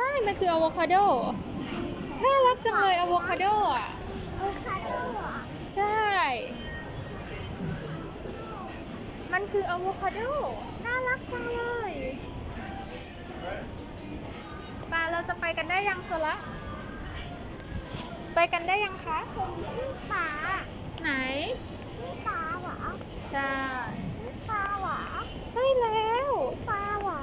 ช่ มันคืออะโวคาโด น่ารักจังเลยอะโวคาโดอะอะโวคาโดเหรอใช่ มันคืออะโวคาโด น่ารักจังเลยปาเราจะไปกันได้ยังโซละ ไปกันได้ยังคะ ผมชื่อปลาไหน ชื่อปลาเหรอใช่ ชื่อปลาเหรอ ใช่แล้ว ปลาเหรอ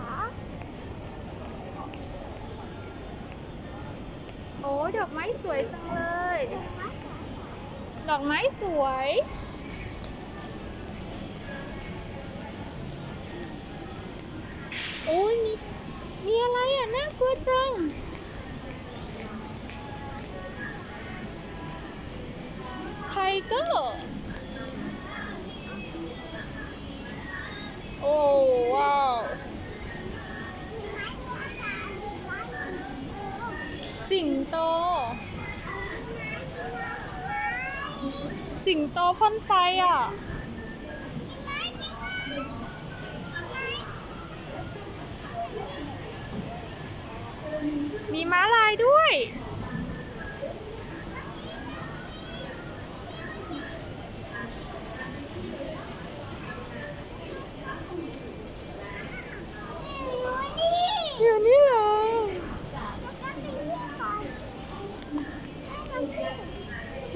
โอ้ดอกไม้สวยจังเลย ดอกไม้สวย โอ้ยมีมีอะไรอะน่ากลัวจัง ไทเกอร์ งโตพ่นไฟอะมีม้าลายด้วย อยู่นี่เหรอ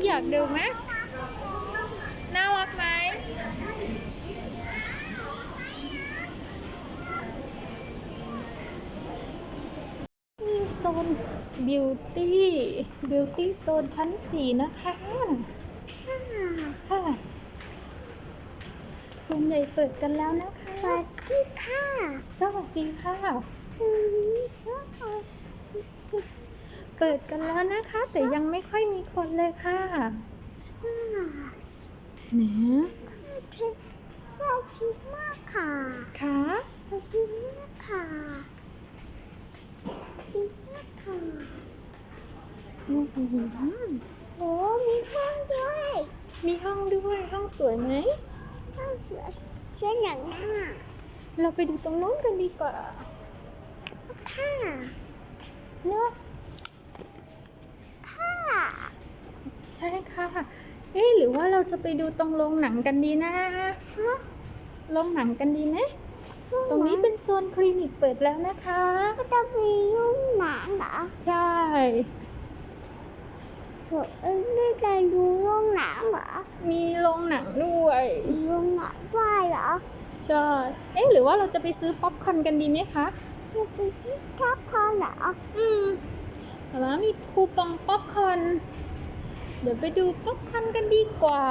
อยากดูไหมน่ารักไหม มีโซน บิวตี้บิวตี้โซนชั้นสี่นะคะค่ะโซนใหญ่เปิดกันแล้วนะคะ สวัสดีค่ะสวัสดีค่ะอืมสวัสดีเปิดกันแล้วนะคะ แต่ยังไม่ค่อยมีคนเลยค่ะค่ะเนี่ยชอบชิมมากค่ะค่ะชอบชิมมากค่ะ ชิมมากค่ะอืมโอ้มีห้องด้วย มีห้องด้วย ห้องสวยไหมห้องสวยเช่นอย่างนั้นอะเราไปดูตรงโน้นกันดีกว่า ค่ะเนาะค่ะใช่ค่ะ เอ๊ะหรือว่าเราจะไปดูตรงโรงหนังกันดีนะฮะโรงหนังกันดีไหม ตรงนี้เป็นโซนคลินิกเปิดแล้วนะคะ ก็จะมียุ่งหนังเหรอ ใช่เธอเอ้ยไม่ได้ดูยุ่งหนังเหรอ มีโรงหนังด้วยมียุ่งหนังด้วยเหรอ ใช่ เอ๊ะหรือว่าเราจะไปซื้อป๊อปคอร์นกันดีไหมคะจะไปซื้อทับคอนเหรอ อืมแต่ว่ามีคูปองป๊อปคอร์น เดี๋ยวไปดูป๊อปคอร์นกันดีกว่า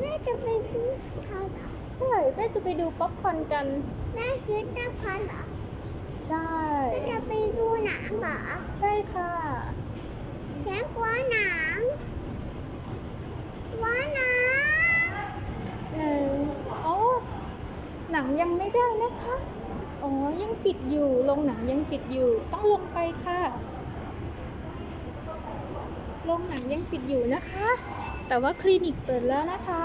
แม่จะไปดูทับ ใช่แม่จะไปดูป๊อปคอร์นกัน แม่ซื้อทับคอนเหรอใช่ แม่จะไปดูหนังเหรอใช่ค่ะแค่กลัว่าหนังว่าหนังหนึ่งอ๋อหนังยังไม่ได้นะคะอ๋อยังปิดอยู่โรงหนังยังปิดอยู่ ต้องลงไปค่ะโรงหนังยังปิดอยู่นะคะ แต่ว่าคลินิกเปิดแล้วนะคะ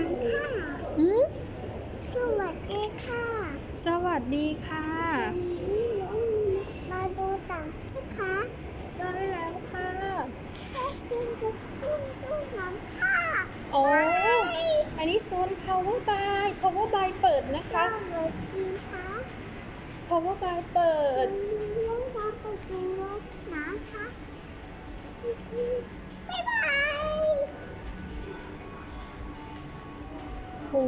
หนังค่ะอืมสวัสดีค่ะสวัสดีค่ะ มาดูหนังนะคะใช่แล้วค่ะแม่คุณจะขึ้นดูหนังค่ะ โอ้อันนี้โซน power by power by เปิดนะคะสวัสดีค่ะ power by เปิดเรื่องราวประตูนะคะบ๊ายบาย โอ้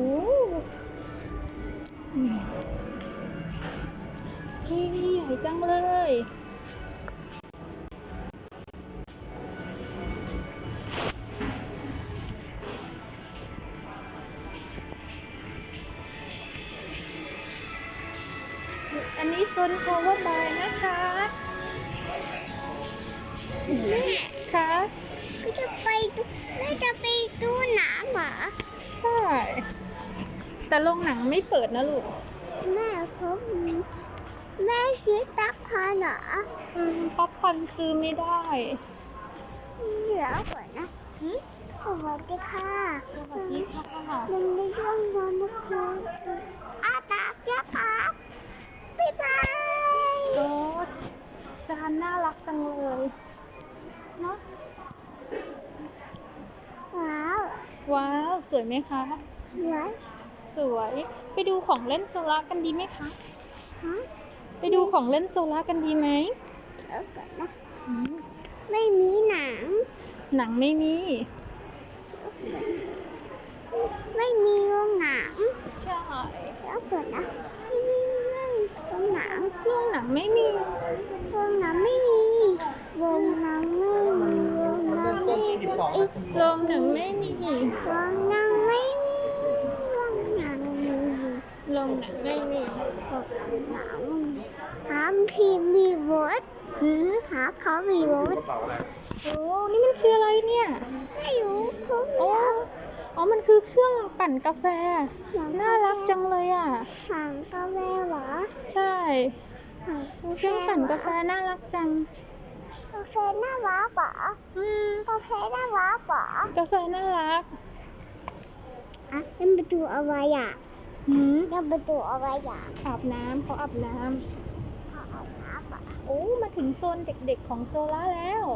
อืมทีวีใหญ่จังเลยอันนี้โซน power by นะคะแม่ค่ะก็จะไปดูแม่จะไปดูหนังเหรอใช่ แต่โรงหนังไม่เปิดนะลูก แม่ผมแม่ซื้อป๊อปคอนเหรออืมป๊อปคอนซื้อไม่ได้เดี๋ยวก่อนนะหืสวัสดีค่ะสวัสดีค่ะมันไม่ช่องนอนนะคะอาตาเจ้าค่ะบ๊ายบายโอ้จานน่ารักจังเลยเนาะว้าว ว้าว สวยไหมคะสวย สวย ไปดูของเล่นโซล่าร์กันดีไหมคะฮะไปดูของเล่นโซล่าร์กันดีไหมเดี๋ยวก่อนนะอืมไม่มีหนัง หนังไม่มี ไม่มีโรงหนังใช่แล้วก่อนนะไม่มีโรงหนัง โรงหนังไม่มีโรงหนังไม่ หนังหาพีมีวอดหืมหาเขามีวอดโอ้นี่มันคืออะไรเนี่ย ไม่รู้เขาโอ้อ๋อ มันคือเครื่องปั่นกาแฟ น่ารักจังเลยอะสั่งกาแฟเหรอ ใช่เครื่องปั่นกาแฟน่ารักจัง กาแฟน่ารักเหรออืม กาแฟน่ารักเหรอกาแฟน่ารัก อะนั่นประตูอะไรอะ หืมนั่นประตูอะไรอะอาบน้ำเขาอาบน้เขาเอาน้ำเหรอำโอ้มาถึงโซนเด็กๆของโซล่าแล้ว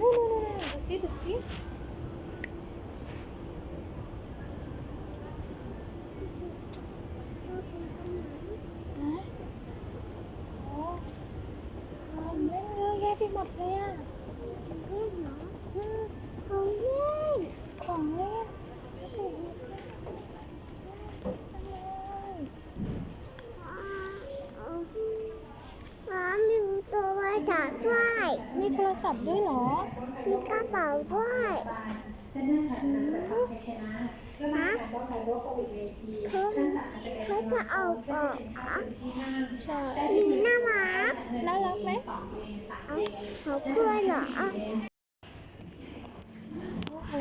นู่นๆๆดูสิดูสิฮะโอ้ของเล่นเยอะแยะไปหมดเลยอะ เล่นเหรอ อืม ของเล่น ของเล่นสวยจังเลย อ่าเอาอ่ามีตัวไม้จับด้วย มีโทรศัพท์ด้วยเหรอ มีกระเป๋าด้วยอืมฮะเขาเขาจะเอาออกเหรอใช่มีน่ารักน่ารักไหมเอาเขาเพื่อนเหรอโอ้โห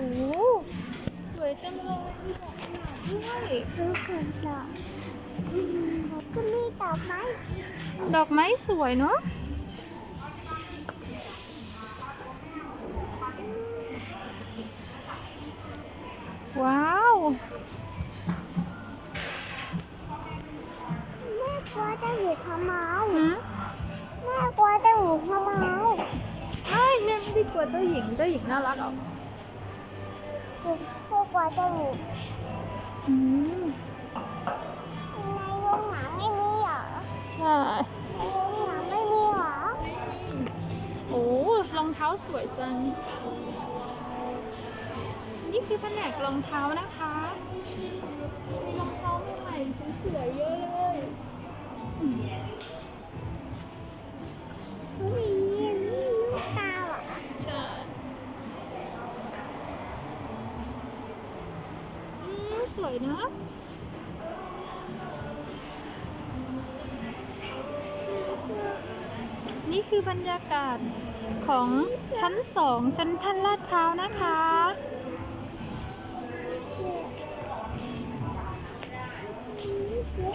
สวยจังเลยมีดอกกุหลาบด้วยเขาเกิดเหรออืมก็มีดอกไม้ดอกไม้สวยเนาะ ม่กลัวจะหยุดทำเมาหืมแม่กลัวจะหยุดทำเมาใช่แม่ไม่ได้กลัวเจ้าหญิงเจ้าหญิงน่ารักเหรอแม่กลัวจะหยุดอืมในโรงหนังไม่มีเหรอใช่ ในโรงหนังไม่มีเหรอ โอ้รองเท้าสวยจังนี่คือ แผนกรองเท้านะคะมีรองเท้าใหม่ๆสวยๆเยอะเลยมีนี่ลูกตาเหรอใช่สวยนะนี่คือบรรยากาศของชั้นสองเซ็นทรัลลาดพร้าวนะคะ ลู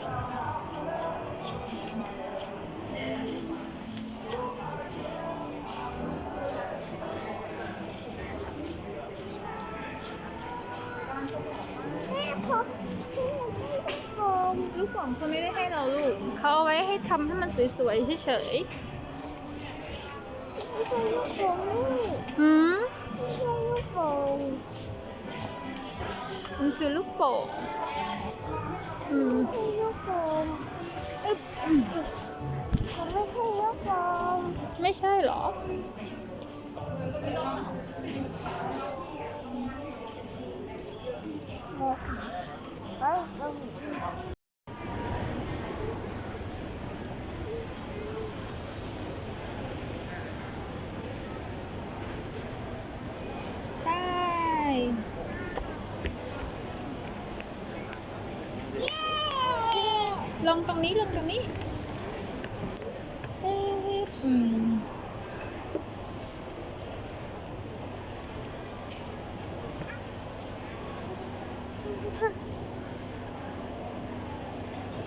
กโป่งเขาไม่ได้ให้เราลูก เขาเอาไว้ให้ทำให้มันสวยๆเฉยไม่ใช่ลูกโป่งนี่ๆหืมไม่ใช่ลูกโป่งมันคือลูกโป่ง อืม ไม่ใช่ลูกโป่ง อึ๊บอืม มันไม่ใช่ลูกโป่ง ไม่ใช่เหรอ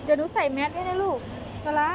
เดี๋ยวหนูใส่แมสให้นะลูกสละ